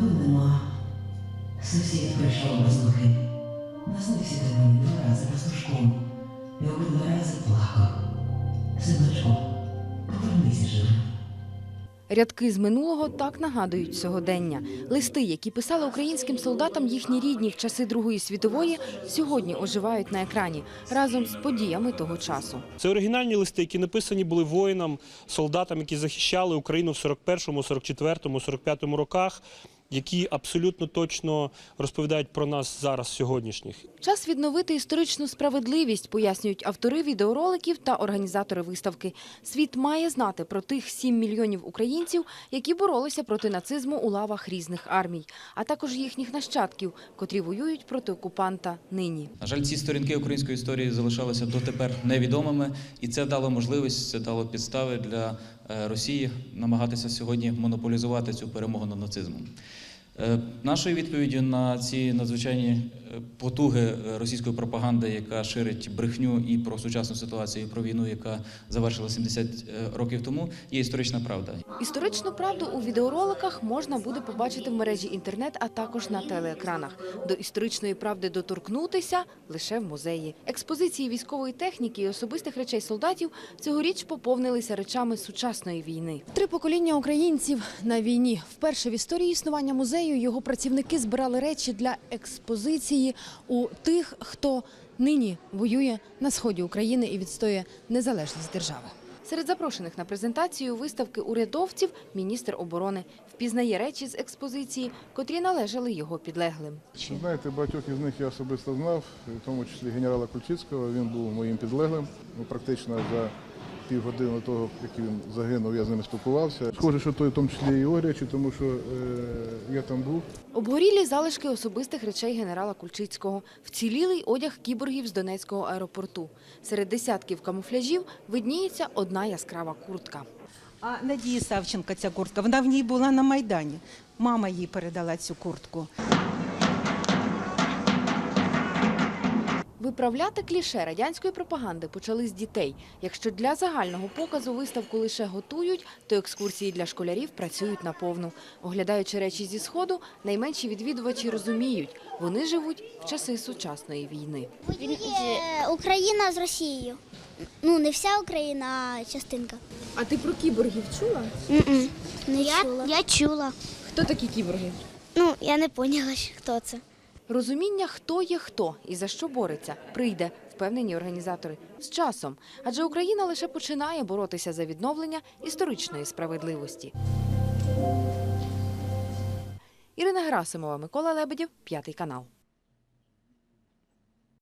Новин нема. Сусід прийшов без ноги. Наснився ти мені два рази пастушком. І обидва рази плакав. Синочку, повернися живим. Рядки з минулого так нагадують сьогодення. Листи, які писали українським солдатам їхні рідні в часи Другої світової, сьогодні оживають на екрані разом з подіями того часу. Це оригінальні листи, які написані були воїнам, солдатам, які захищали Україну в 41-му, 44-му, 45-му роках, які абсолютно точно розповідають про нас зараз сьогоднішніх. Час відновити історичну справедливість, пояснюють автори відеороликів та організатори виставки. Світ має знати про тих 7 мільйонів українців, які боролися проти нацизму у лавах різних армій, а також їхніх нащадків, котрі воюють проти окупанта нині. На жаль, ці сторінки української історії залишалися дотепер невідомими, і це дало можливість, це дало підстави для Росії намагатися сьогодні монополізувати цю перемогу над нацизмом. Е, Нашою відповіддю на ці надзвичайні е, потуги е, російської пропаганди, яка ширить брехню і про сучасну ситуацію, і про війну, яка завершила 70 років тому, є історична правда. Історичну правду у відеороликах можна буде побачити в мережі інтернет, а також на телеекранах. До історичної правди доторкнутися лише в музеї. Експозиції військової техніки і особистих речей солдатів цьогоріч поповнилися речами сучасної війни. Три покоління українців на війні. Вперше в історії існування музею його працівники збирали речі для експозиції у тих, хто нині воює на сході України і відстоює незалежність держави. Серед запрошених на презентацію виставки урядовців міністр оборони впізнає речі з експозиції, котрі належали його підлеглим. Знаєте, багатьох із них я особисто знав, в тому числі генерала Кульчицького. Він був моїм підлеглим. Ну, практично за півгодини до того, як він загинув, я з ними спілкувався. Схоже, що той в тому числі і його речі, тому що е, я там був. Обгорілі залишки особистих речей генерала Кульчицького, вцілілий одяг кіборгів з Донецького аеропорту. Серед десятків камуфляжів видніється одна яскрава куртка. А Надії Савченка ця куртка, вона в ній була на Майдані. Мама їй передала цю куртку. Виправляти кліше радянської пропаганди почали з дітей. Якщо для загального показу виставку лише готують, то екскурсії для школярів працюють наповну. Оглядаючи речі зі сходу, найменші відвідувачі розуміють, вони живуть в часи сучасної війни. Воює Україна з Росією. Ну, не вся Україна, а частинка. А ти про кіборгів чула? Не я, чула. я чула. Хто такі кіборги? Ну, я не поняла, хто це. Розуміння, хто є хто і за що бореться, прийде, впевнені організатори, з часом. Адже Україна лише починає боротися за відновлення історичної справедливості. Ірина Герасимова, Микола Лебедів, п'ятий канал.